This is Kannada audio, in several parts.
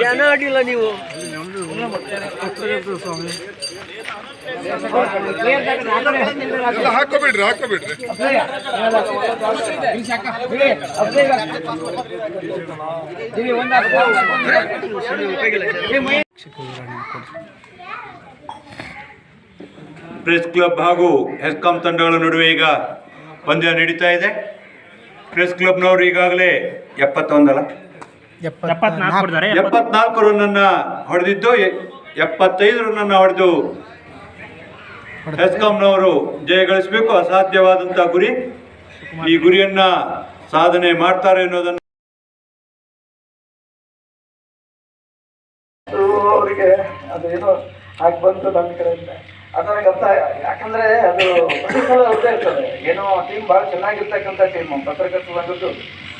ಜನ ಆಡಿಲ್ಲ ನೀವು. ಹಾಕೋಬಿಡ್ರಿ ಹಾಕೋಬಿಡ್ರಿ ಪ್ರೆಸ್ ಕ್ಲಬ್ ಹಾಗೂ ಹೆಸ್ಕಾಂ ತಂಡಗಳ ನಡುವೆ ಈಗ ಪಂದ್ಯ ನಡೀತಾ ಇದೆ. ಪ್ರೆಸ್ ಕ್ಲಬ್ನವರು ಈಗಾಗಲೇ ಎಪ್ಪತ್ತೊಂದಲ್ಲ. ಎಪ್ಪತ್ನಾಲ್ಕು ರನ್ನನ್ನು ಹೊಡೆದಿದ್ದು ಎ- ಎಪ್ಪತ್ತೈದು ರನ್ನನ್ನು ಹೊಡೆದು. ಹೆಸ್ಕಾಂನವರು ಜಯಗಳಿಸಬೇಕು ಅಸಾಧ್ಯವಾದಂಥ ಗುರಿ. ಈ ಗುರಿಯನ್ನ ಸಾಧನೆ ಮಾಡ್ತಾರೆ ಅನ್ನೋದನ್ನ ಅವರಿಗೆ ಅದೇನೋ ಹಾಗೆ ಬಂತು ನನ್ನ ಕಡೆಯಿಂದ. ಅದು ನನಗೆ ಅರ್ಥ ಯಾಕಂದ್ರೆ ಅದು ಪ್ರತಿಫಲ ಅವ್ರದ್ದೇ ಇರ್ತದೆ. ಏನೋ ಟೀಮ್ ಭಾಳ ಚೆನ್ನಾಗಿರ್ತಕ್ಕಂಥ ಟೀಮ್ ಪತ್ರಕರ್ತರು ಬಂದದ್ದು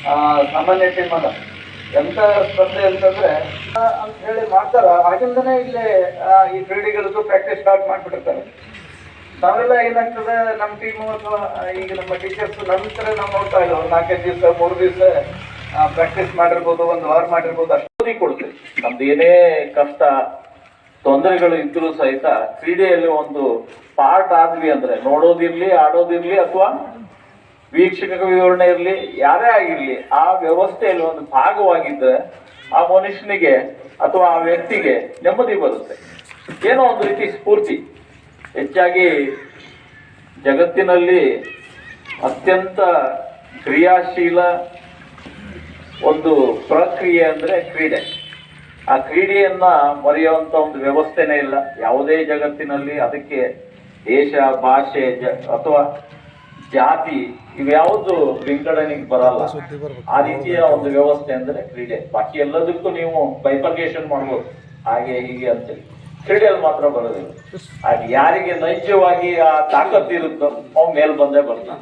ಆ, ಸಾಮಾನ್ಯ ಟೀಮ್ ಅಲ್ಲ. ಎಂತ ಸ್ಪರ್ಧೆ ಅಂತಂದ್ರೆ ಅಂತ ಹೇಳಿ ಮಾಡ್ತಾರ. ಆಗಿಂದನೇ ಇಲ್ಲಿ ಈ ಕ್ರೀಡೆಗಳದ್ದು ಪ್ರಾಕ್ಟೀಸ್ ಸ್ಟಾರ್ಟ್ ಮಾಡ್ಬಿಟ್ಟಿರ್ತಾರೆ. ನಾವೆಲ್ಲ ಏನಾಗ್ತದೆ ನಮ್ಮ ಟೀಮು ಅಥವಾ ಈಗ ನಮ್ಮ ಟೀಚರ್ಸ್ ನಂತರ ನಾವು ನೋಡ್ತಾ ಇಲ್ಲ. ಒಂದು ನಾಲ್ಕೈದು ದಿವಸ, ಮೂರು ದಿವಸ ಪ್ರಾಕ್ಟೀಸ್ ಮಾಡಿರ್ಬೋದು, ಒಂದು ವಾರ ಮಾಡಿರ್ಬೋದು, ಅಷ್ಟು ಕೊಡ್ತೀವಿ ನಮ್ದು ಏನೇ ಕಷ್ಟ, ತೊಂದರೆಗಳು ಇದ್ರೂ ಸಹಿತ ಕ್ರೀಡೆಯಲ್ಲಿ ಒಂದು ಪಾರ್ಟ್ ಆದ್ವಿ ಅಂದ್ರೆ, ನೋಡೋದಿರ್ಲಿ, ಆಡೋದಿರ್ಲಿ ಅಥವಾ ವೀಕ್ಷಕ ವಿವರಣೆ ಇರಲಿ, ಯಾರೇ ಆಗಿರಲಿ, ಆ ವ್ಯವಸ್ಥೆಯಲ್ಲಿ ಒಂದು ಭಾಗವಾಗಿದ್ದರೆ ಆ ಮನುಷ್ಯನಿಗೆ ಅಥವಾ ಆ ವ್ಯಕ್ತಿಗೆ ನೆಮ್ಮದಿ ಬರುತ್ತೆ. ಏನೋ ಒಂದು ರೀತಿ ಸ್ಫೂರ್ತಿ. ಹೆಚ್ಚಾಗಿ ಜಗತ್ತಿನಲ್ಲಿ ಅತ್ಯಂತ ಕ್ರಿಯಾಶೀಲ ಒಂದು ಪ್ರಕ್ರಿಯೆ ಅಂದರೆ ಕ್ರೀಡೆ. ಆ ಕ್ರೀಡೆಯನ್ನ ಮರೆಯುವಂಥ ಒಂದು ವ್ಯವಸ್ಥೆನೇ ಇಲ್ಲ. ಯಾವುದೇ ಜಗತ್ತಿನಲ್ಲಿ ಅದಕ್ಕೆ ದೇಶ, ಭಾಷೆ, ಜ ಅಥವಾ ಜಾತಿ ಇವ್ಯಾವುದು ವಿಂಗಡಣೆಗೆ ಬರಲ್ಲ. ಆ ರೀತಿಯ ಒಂದು ವ್ಯವಸ್ಥೆ ಅಂದ್ರೆ ಕ್ರೀಡೆ. ಬಾಕಿ ಎಲ್ಲದಕ್ಕೂ ನೀವು ಬೈಫರ್ಗೇಷನ್ ಮಾಡ್ಬೋದು. ಹಾಗೆ ಹೀಗೆ ಅಂತೇಳಿ ಕ್ರೀಡೆಯಲ್ಲಿ ಮಾತ್ರ ಬರೋದಿಲ್ಲ. ಹಾಗೆ ಯಾರಿಗೆ ನೈಜವಾಗಿ ಆ ತಾಕತ್ತು ಇರುತ್ತೋ ಅವ್ನು ಮೇಲ್ ಬಂದೇ ಬರ್ತಾನೆ